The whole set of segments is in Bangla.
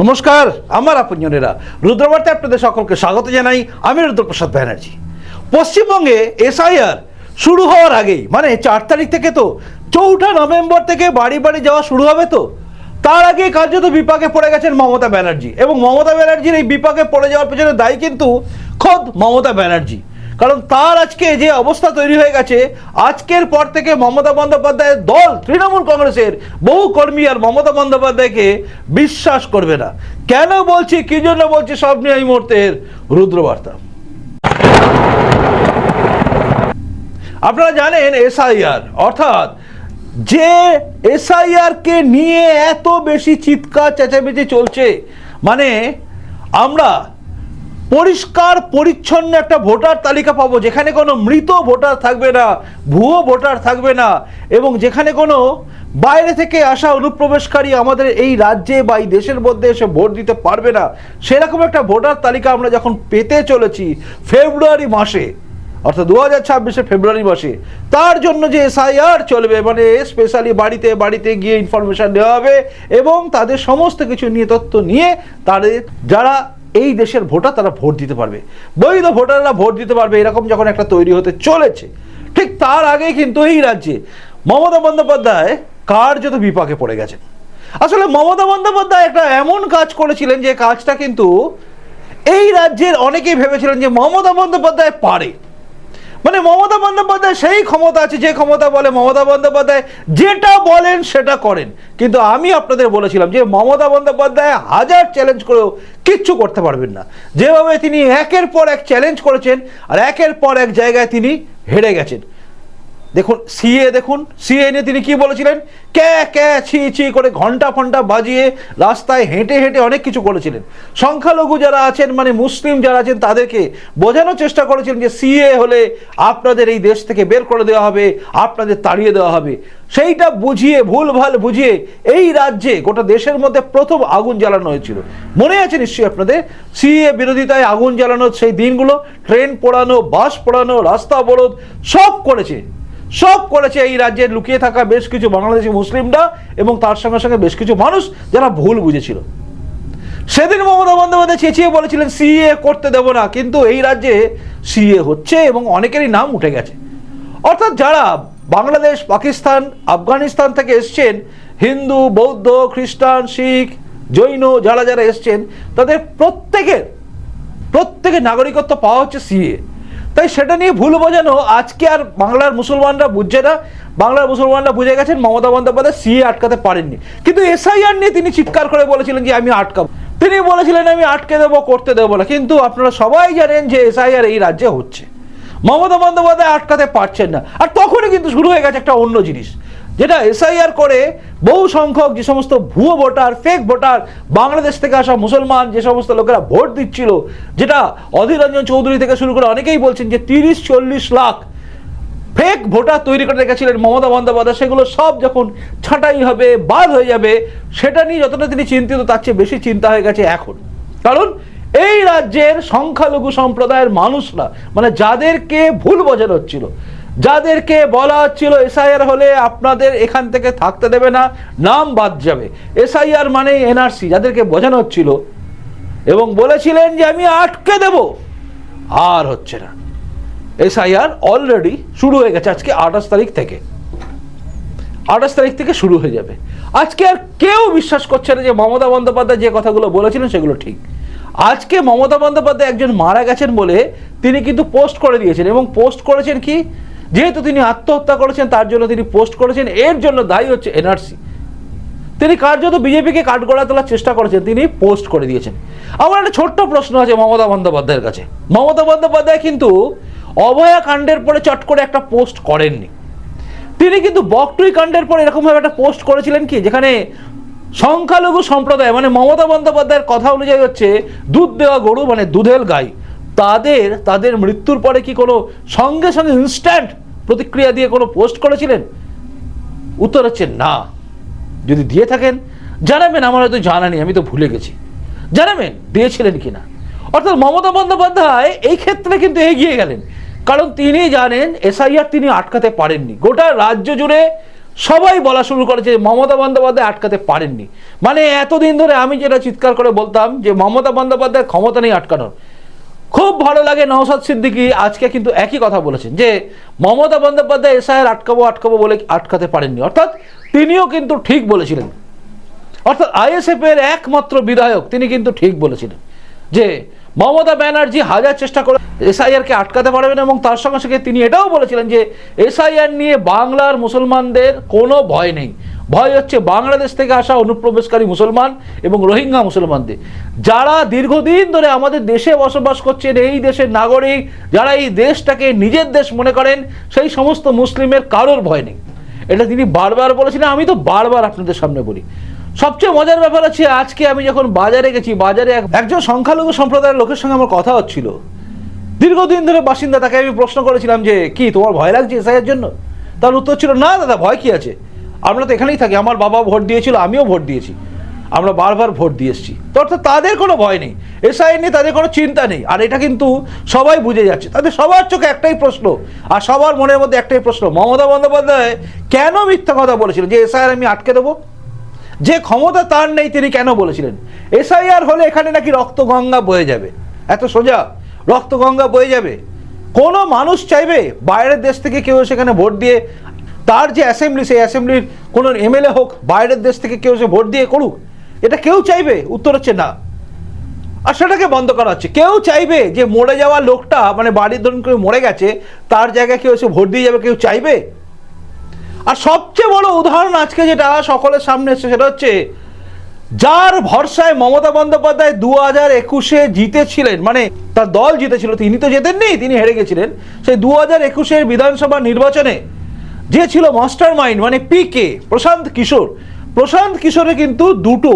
নমস্কার, আমার আপনজনেরা। রুদ্রবার্তায় আপনাদের সকলকে স্বাগত জানাই আমি রুদ্রপ্রসাদ ব্যানার্জি। পশ্চিমবঙ্গে এসআইআর শুরু হওয়ার আগেই মানে চার তারিখ থেকে তো, চৌঠা নভেম্বর থেকে বাড়ি বাড়ি যাওয়া শুরু হবে তো, তার আগে কার্যত বিপাকে পড়ে গেছেন মমতা ব্যানার্জি। এবং মমতা ব্যানার্জির এই বিপাকে পড়ে যাওয়ার পেছনে দায়ী কিন্তু খোদ মমতা ব্যানার্জি। কারণ তার আজকে যে অবস্থা তৈরি হয়ে গেছে, আজকের পর থেকে মমতা বন্দ্যোপাধ্যায়ের দল তৃণমূল কংগ্রেসের বহু কর্মী আর মমতা বন্দ্যোপাধ্যায়কে বিশ্বাস করবে না। কেন বলছি, কি জন্য বলছি, সব নিয়ে এই মুহূর্তের রুদ্রবার্তা। আপনারা জানেন, এসআইআর, অর্থাৎ যে এসআইআর কে নিয়ে এত বেশি চিৎকার, চেঁচামেচি চলছে মানে আমরা পরিষ্কার, পরিচ্ছন্ন একটা ভোটার তালিকা পাবো, যেখানে কোনো মৃত ভোটার থাকবে না, ভুয়ো ভোটার থাকবে না, এবং যেখানে কোনো বাইরে থেকে আসা অনুপ্রবেশকারী আমাদের এই রাজ্যে বা এই দেশের মধ্যে এসে ভোট দিতে পারবে না, সেরকম একটা ভোটার তালিকা আমরা যখন পেতে চলেছি ফেব্রুয়ারি মাসে, অর্থাৎ দু হাজার ছাব্বিশে ফেব্রুয়ারি মাসে, তার জন্য যে এসআইআর চলবে মানে স্পেশালি বাড়িতে বাড়িতে গিয়ে ইনফরমেশান দেওয়া হবে, এবং তাদের সমস্ত কিছু নিয়ে, তথ্য নিয়ে, তাদের যারা এই দেশের ভোটার তারা ভোট দিতে পারবে। বৈধ ভোটাররা ভোট দিতে পারবে, এরকম যখন একটা তৈরি হতে চলেছে। ঠিক তার আগেই কিন্তু এই রাজ্যে মমতা বন্দ্যোপাধ্যায় কার্যত বিপাকে পড়ে গেছেন। আসলে মমতা বন্দ্যোপাধ্যায় একটা এমন কাজ করেছিলেন যে কাজটা কিন্তু এই রাজ্যের অনেকেই ভেবেছিলেন যে মমতা বন্দ্যোপাধ্যায় পারে। মানে মমতা বন্দ্যোপাধ্যায় সেই ক্ষমতা আছে, যে ক্ষমতা বলে মমতা বন্দ্যোপাধ্যায় যেটা বলেন সেটা করেন। কিন্তু আমি আপনাদের বলেছিলাম যে মমতা বন্দ্যোপাধ্যায় হাজার চ্যালেঞ্জ করেও কিচ্ছু করতে পারবেন না। যেভাবে তিনি একের পর এক চ্যালেঞ্জ করেছেন আর একের পর এক জায়গায় তিনি হেরে গেছেন। দেখুন সিএ দেখুন সিএ নিয়ে তিনি কি বলেছিলেন? ক্যা ক্যা, ছি ছি করে ঘণ্টা ফন্টা বাজিয়ে রাস্তায় হেঁটে হেঁটে অনেক কিছু করেছিলেন। সংখ্যালঘু যারা আছেন মানে মুসলিম যারা আছেন, তাদেরকে বোঝানোর চেষ্টা করেছিলেন যে সিএ হলে আপনাদের এই দেশ থেকে বের করে দেওয়া হবে, আপনাদের তাড়িয়ে দেওয়া হবে। সেইটা বুঝিয়ে, ভুলভাল বুঝিয়ে এই রাজ্যে, গোটা দেশের মধ্যে প্রথম আগুন জ্বালানো হয়েছিল। মনে আছে নিশ্চয়ই আপনাদের? সিএ বিরোধিতায় আগুন জ্বালানোর সেই দিনগুলো, ট্রেন পোড়ানো, বাস পোড়ানো, রাস্তা অবরোধ, সব করেছে। সব করেছে এই রাজ্যে, লুকিয়ে থাকা বেশ কিছু বাংলাদেশি মুসলিমরা এবং তার সঙ্গে সঙ্গে বেশ কিছু মানুষ যারা ভুল বুঝেছিল। সেদিন মমতা বন্দ্যোপাধ্যায় চেঁচিয়ে বলেছিলেন, সিএ করতে দেব না। কিন্তু এই রাজ্যে সিএ হচ্ছে এবং অনেকেরই নাম উঠে গেছে। অর্থাৎ যারা বাংলাদেশ, পাকিস্তান, আফগানিস্তান থেকে এসছেন, হিন্দু, বৌদ্ধ, খ্রিস্টান, শিখ, জৈন, যারা যারা এসছেন, তাদের প্রত্যেকের প্রত্যেকের নাগরিকত্ব পাওয়া হচ্ছে সিএ। তাই সেটা নিয়ে ভুল বোঝানো আজকে আর বাংলার মুসলমানরা বুঝছে না। বাংলার মুসলমানরা বুঝে গেছেন মমতা বন্দ্যোপাধ্যায় সিএ আটকাতে পারেননি। কিন্তু এসআইআর নিয়ে তিনি চিৎকার করে বলেছিলেন যে, আমি আটকাবো। তিনি বলেছিলেন, আমি আটকে দেবো, করতে দেবো না। কিন্তু আপনারা সবাই জানেন যে এসআইআর এই রাজ্যে হচ্ছে। মমতা বন্দ্যোপাধ্যায় আটকাতে পারছেন না। আর তখনই কিন্তু শুরু হয়ে গেছে একটা অন্য জিনিস। যেটা এসআইআর করে বহু সংখ্যক যে সমস্ত ভুয়ো ভোটার ফেক ভোটার, বাংলাদেশ থেকে আসা মুসলমান যে সমস্ত লোকেরা ভোট দিচ্ছিল, যেটা অধীর রঞ্জন চৌধুরী থেকে শুরু করে অনেকেই বলছেন যে তিরিশ, চল্লিশ লাখ ফেক ভোটার তৈরি করে রেখেছিলেন মমতা বন্দ্যোপাধ্যায়। সেগুলো সব যখন ছাঁটাই হবে বাদ হয়ে যাবে, সেটা নিয়ে যতটা তিনি চিন্তিত, তার চেয়ে বেশি চিন্তা হয়ে গেছে এখন। কারণ এই রাজ্যের সংখ্যালঘু সম্প্রদায়ের মানুষরা মানে যাদেরকে ভুল বোঝানো হচ্ছিল যাদেরকে বলা হচ্ছিল এসআইআর হলে আপনাদের এখান থেকে থাকতে দেবে না, নাম বাদ যাবে। এসআইআর মানে এনআরসি, যাদেরকে বোঝানো হচ্ছিল। এবং বলেছিলেন যে আমি আটকে দেব। আর হচ্ছে না। এসআইআর অলরেডি শুরু হয়ে গেছে আজকে আঠাশ তারিখ থেকে। আঠাশ তারিখ থেকে শুরু হয়ে যাবে। আজকে আর কেউ বিশ্বাস করছে না যে মমতা বন্দ্যোপাধ্যায় যে কথাগুলো বলেছিলেন সেগুলো ঠিক। আজকে মমতা বন্দ্যোপাধ্যায় একজন মারা গেছেন বলে তিনি কিন্তু পোস্ট করে দিয়েছেন। এবং পোস্ট করেছেন কি? যেহেতু তিনি আত্মহত্যা করেছেন, তার জন্য তিনি পোস্ট করেছেন, এর জন্য দায়ী হচ্ছে এনআরসি। তিনি কার্যত বিজেপিকে কাঠগড়া তোলার চেষ্টা করেছেন, তিনি পোস্ট করে দিয়েছেন। আমার একটা ছোট্ট প্রশ্ন আছে মমতা বন্দ্যোপাধ্যায়ের কাছে। মমতা বন্দ্যোপাধ্যায় কিন্তু অভয়া কাণ্ডের পরে চট করে একটা পোস্ট করেননি। তিনি কিন্তু বকটুই কাণ্ডের পর এরকমভাবে একটা পোস্ট করেছিলেন কি, যেখানে সংখ্যালঘু সম্প্রদায় মানে মমতা বন্দ্যোপাধ্যায়ের কথা অনুযায়ী হচ্ছে, দুধ দেওয়া গরু মানে দুধেল গাই। তাদের তাদের মৃত্যুর পরে কি কোনো সঙ্গে সঙ্গে ইনস্ট্যান্ট প্রতিক্রিয়া দিয়ে কোনো পোস্ট করেছিলেন? উত্তর হচ্ছে না। যদি দিয়ে থাকেন, জানাবেন, আমার হয়তো জানা নেই, আমি তো ভুলে গেছি। জানাবেন, দিয়েছিলেন কিনা? অর্থাৎ মমতা বন্দ্যোপাধ্যায় এই ক্ষেত্রে কিন্তু এগিয়ে গেলেন। কারণ তিনি জানেন, এসআইআর তিনি আটকাতে পারেননি। গোটা রাজ্য জুড়ে সবাই বলা শুরু করেছে মমতা বন্দ্যোপাধ্যায় আটকাতে পারেননি। মানে এতদিন ধরে আমি যেটা চিৎকার করে বলতাম যে মমতা বন্দ্যোপাধ্যায়ের ক্ষমতা নেই আটকানোর। খুব ভালো লাগে নওসাদ সিদ্দিকি, আজকে কিন্তু একই কথা বলেছেন যে মমতা বন্দ্যোপাধ্যায় এসআইআর আটকাবো আটকাবো বলে আটকাতে পারেননি। অর্থাৎ তিনিও কিন্তু ঠিক বলেছিলেন। অর্থাৎ আইএসএফ এর একমাত্র বিধায়ক তিনি কিন্তু ঠিক বলেছিলেন যে মমতা ব্যানার্জি হাজার চেষ্টা করে এসআইআরকে আটকাতে পারবেন এবং তার সঙ্গে সঙ্গে তিনি এটাও বলেছিলেন যে এসআইআর নিয়ে বাংলার মুসলমানদের কোনো ভয় নেই। ভয় হচ্ছে বাংলাদেশ থেকে আসা অনুপ্রবেশকারী মুসলমান এবং রোহিঙ্গা মুসলমানদের। যারা দীর্ঘদিন ধরে আমাদের দেশে বসবাস করছেন, এই দেশের নাগরিক, যারা এই দেশটাকে নিজের দেশ মনে করেন, সেই সমস্ত মুসলিমের কারোর ভয় নেই। এটা তিনি বারবার বলেছিলেন, আমি তো বারবার আপনাদের সামনে বলি। সবচেয়ে মজার ব্যাপার আছে আজকে আমি যখন বাজারে গেছি, বাজারে এক- একজন সংখ্যালঘু সম্প্রদায়ের লোকের সঙ্গে আমার কথা হচ্ছিল। দীর্ঘদিন ধরে বাসিন্দা, তাকে আমি প্রশ্ন করেছিলাম যে, কি, তোমার ভয় লাগছে এসআইয়ের জন্য? তার উত্তর ছিল, না, দাদা, ভয় কি আছে? আমরা তো এখানেই থাকি, আমার বাবা ভোট দিয়েছিল, আমিও ভোট দিয়েছি। আমরা বারবার ভোট দিয়ে এসেছি। তো অর্থাৎ তাদের কোনো ভয় নেই। এসআই নিয়ে তাদের কোনো চিন্তা নেই। আর এটা কিন্তু সবাই বুঝে যাচ্ছে। তাদের সবার চোখে একটাই প্রশ্ন, আর সবার মনের মধ্যে একটাই প্রশ্ন, মমতা বন্দ্যোপাধ্যায় কেন মিথ্যা কথা বলেছিলেন? যে এসআইআর আমি আটকে দেবো? যে ক্ষমতা তার নেই তিনি কেন বলেছিলেন? এসআইআর হলে এখানে নাকি রক্ত গঙ্গা বয়ে যাবে। এত সোজা রক্ত গঙ্গা বয়ে যাবে। কোনো মানুষ চাইবে বাইরের দেশ থেকে কেউ সেখানে ভোট দিয়ে তার যে অ্যাসেম্বলি সেই অ্যাসেম্বলির কোনো এমএলএ হোক, বাইরের দেশ থেকে কেউ সে ভোট দিয়ে করুক, এটা কেউ চাইবে? উত্তর হচ্ছে না। আর সেটাকে বন্ধ করা হচ্ছে। কেউ চাইবে যে মরে যাওয়া লোকটা মানে বাড়ির ধরুন কেউ মরে গেছে, তার জায়গায় কেউ এসে ভোট দিয়ে যাবে, কেউ চাইবে? আর সবচেয়ে বড় উদাহরণ আজকে যেটা সকলের সামনে এসছে, সেটা হচ্ছে যার ভরসায় মমতা বন্দ্যোপাধ্যায় দু হাজার একুশে জিতেছিলেন মানে তার দল জিতেছিল, তিনি তো জেতেননি, তিনি হেরে গেছিলেন। সেই দু হাজার একুশের বিধানসভা নির্বাচনে যে ছিল মাস্টার মাইন্ড মানে পি কে প্রশান্ত কিশোর। প্রশান্ত কিশোরে কিন্তু দুটো।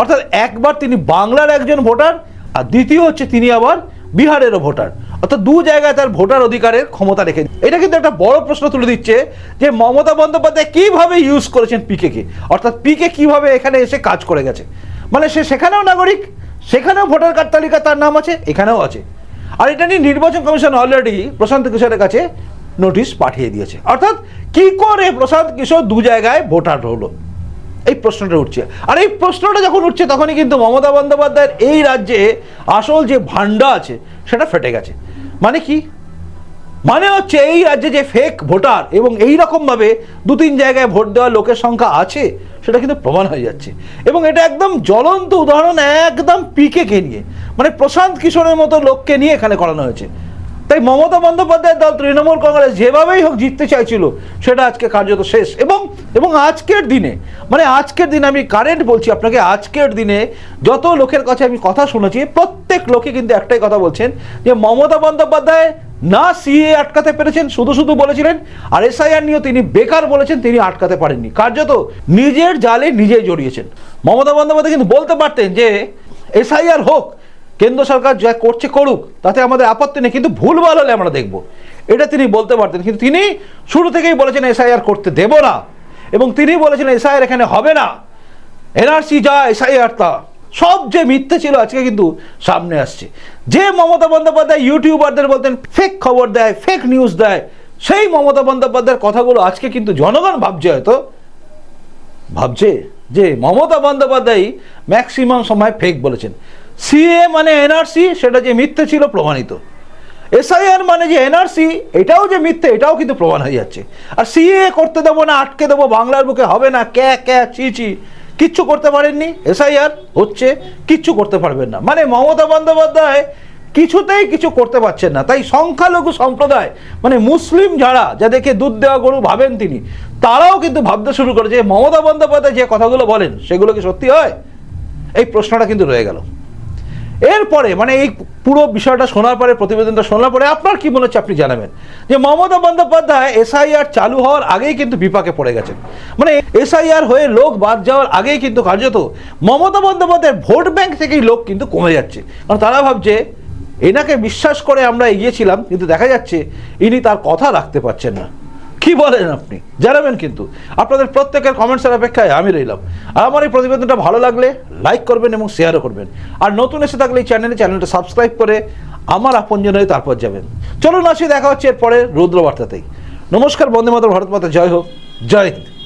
অর্থাৎ একবার তিনি বাংলার একজন ভোটার আর দ্বিতীয় হচ্ছে তিনি আবার বিহারেরও ভোটার। অর্থাৎ দু জায়গায় তার ভোটার অধিকারের ক্ষমতা রেখে এটা কিন্তু একটা বড় প্রশ্ন তুলে দিচ্ছে যে মমতা বন্দ্যোপাধ্যায় কীভাবে ইউজ করেছেন পিকে কে? অর্থাৎ পিকে কীভাবে এখানে এসে কাজ করে গেছে? মানে সে সেখানেও নাগরিক, সেখানেও ভোটার কার্ড তালিকা তার নাম আছে, এখানেও আছে। আর এটা নিয়ে নির্বাচন কমিশন অলরেডি প্রশান্ত কিশোরের কাছে নোটিশ পাঠিয়ে দিয়েছে। অর্থাৎ কি করে প্রশান্ত কিশোর দু জায়গায় ভোটার হলো? এই প্রশ্নটা উঠছে। আর এই প্রশ্নটা যখন উঠছে, তখনই কিন্তু মমতা বন্দ্যোপাধ্যায়ের এই রাজ্যে আসল যে ভান্ডা আছে, সেটা ফেটে গেছে। মানে কি? মানে হচ্ছে এই রাজ্যে যে ফেক ভোটার এবং এই রকমভাবে দু তিন জায়গায় ভোট দেওয়ার লোকের সংখ্যা আছে, সেটা কিন্তু প্রমাণ হয়ে যাচ্ছে। এবং এটা একদম জ্বলন্ত উদাহরণ, একদম পিকে কে নিয়ে। মানে প্রশান্ত কিশোরের মতো লোককে নিয়ে এখানে করানো হয়েছে। তাই মমতা বন্দ্যোপাধ্যায়ের দল, তৃণমূল কংগ্রেস যেভাবেই হোক জিততে চাইছিল, সেটা আজকে কার্যত শেষ। এবং এবং আজকের দিনে মানে আজকের দিনে আমি কারেন্ট বলছি আপনাকে, আজকের দিনে যত লোকের কাছে আমি কথা শুনেছি, প্রত্যেক লোকে কিন্তু একটাই কথা বলছেন যে মমতা বন্দ্যোপাধ্যায় না সিএ আটকাতে পেরেছেন, শুধু শুধু বলেছিলেন, আর এসআইআর নিয়েও তিনি বেকার বলেছেন, তিনি আটকাতে পারেননি। কার্যত নিজের জালে নিজেই জড়িয়েছেন। মমতা বন্দ্যোপাধ্যায় কিন্তু বলতে পারতেন যে এসআইআর হোক কেন্দ্র সরকার যা করছে করুক, তাতে আমাদের আপত্তি নেই, কিন্তু ভুলভাল হলে আমরা দেখব। এটা তিনি বলতে পারতেন, কিন্তু তিনি শুরু থেকেই বলেছেন এসআইআর করতে দেব না। এবং তিনি বলেছেন এসআইআর এখানে হবে না। এনআরসি যা এসআইআর তা, সব যে মিথ্যে ছিল আজকে কিন্তু সামনে আসছে। যে মমতা বন্দ্যোপাধ্যায় ইউটিউবারদের বলতেন ফেক খবর দেয় ফেক নিউজ দেয়, সেই মমতা বন্দ্যোপাধ্যায়ের কথাগুলো আজকে কিন্তু জনগণ ভাবছে হয়তো। ভাবছে যে মমতা বন্দ্যোপাধ্যায় ম্যাক্সিমাম সময় ফেক বলেছেন। সিএ মানে এনআরসি সেটা যে মিথ্যে ছিল প্রমাণিত। এসআইআর মানে যে এনআরসি এটাও যে মিথ্যে, এটাও কিন্তু প্রমাণ হয়ে যাচ্ছে। আর সিএ করতে দেবো না, আটকে দেবো, বাংলার বুকে হবে না, ক্যা ক্যা চি চি কিচ্ছু করতে পারেননি এসআইআর হচ্ছে, কিচ্ছু করতে পারবেন না। মানে মমতা বন্দ্যোপাধ্যায় কিছুতেই কিছু করতে পারছেন না। তাই সংখ্যালঘু সম্প্রদায় মানে মুসলিম যারা, যাদেরকে দুধ দেওয়া গরু ভাবেন তিনি, তারাও কিন্তু ভাবতে শুরু করেছে যে মমতা বন্দ্যোপাধ্যায় যে কথাগুলো বলেন, সেগুলো কি সত্যি হয়? এই প্রশ্নটা কিন্তু রয়ে গেল। এরপরে মানে এই পুরো বিষয়টা শোনার পরে, প্রতিবেদনটা শোনার পরে আপনার কি মনে হচ্ছে আপনি জানাবেন? যে মমতা বন্দ্যোপাধ্যায় এসআইআর চালু হওয়ার আগেই কিন্তু বিপাকে পড়ে গেছেন। মানে এসআইআর হয়ে লোক বাদ যাওয়ার আগেই কিন্তু কার্যত মমতা বন্দ্যোপাধ্যায়ের ভোট ব্যাংক থেকেই লোক কিন্তু কমে যাচ্ছে। কারণ তারা ভাবছে, এনাকে বিশ্বাস করে আমরা এগিয়েছিলাম, কিন্তু দেখা যাচ্ছে ইনি তার কথা রাখতে পারছেন না। কি বলেন আপনি? জানাবেন কিন্তু। আপনাদের প্রত্যেকের কমেন্টসের অপেক্ষায় আমি রইলাম। আমার এই প্রতিবেদনটা ভালো লাগলে লাইক করবেন এবং শেয়ারও করবেন। আর নতুন এসে থাকলে এই চ্যানেলে চ্যানেলটা সাবস্ক্রাইব করে আমার আপনজন হয়ে তারপর যাবেন। চলুন আসি, দেখা হচ্ছে এরপরে রৌদ্রবার্তাতেই। নমস্কার বন্দে মাতর ভারত মাতা, জয় হোক। জয় হিন্দ।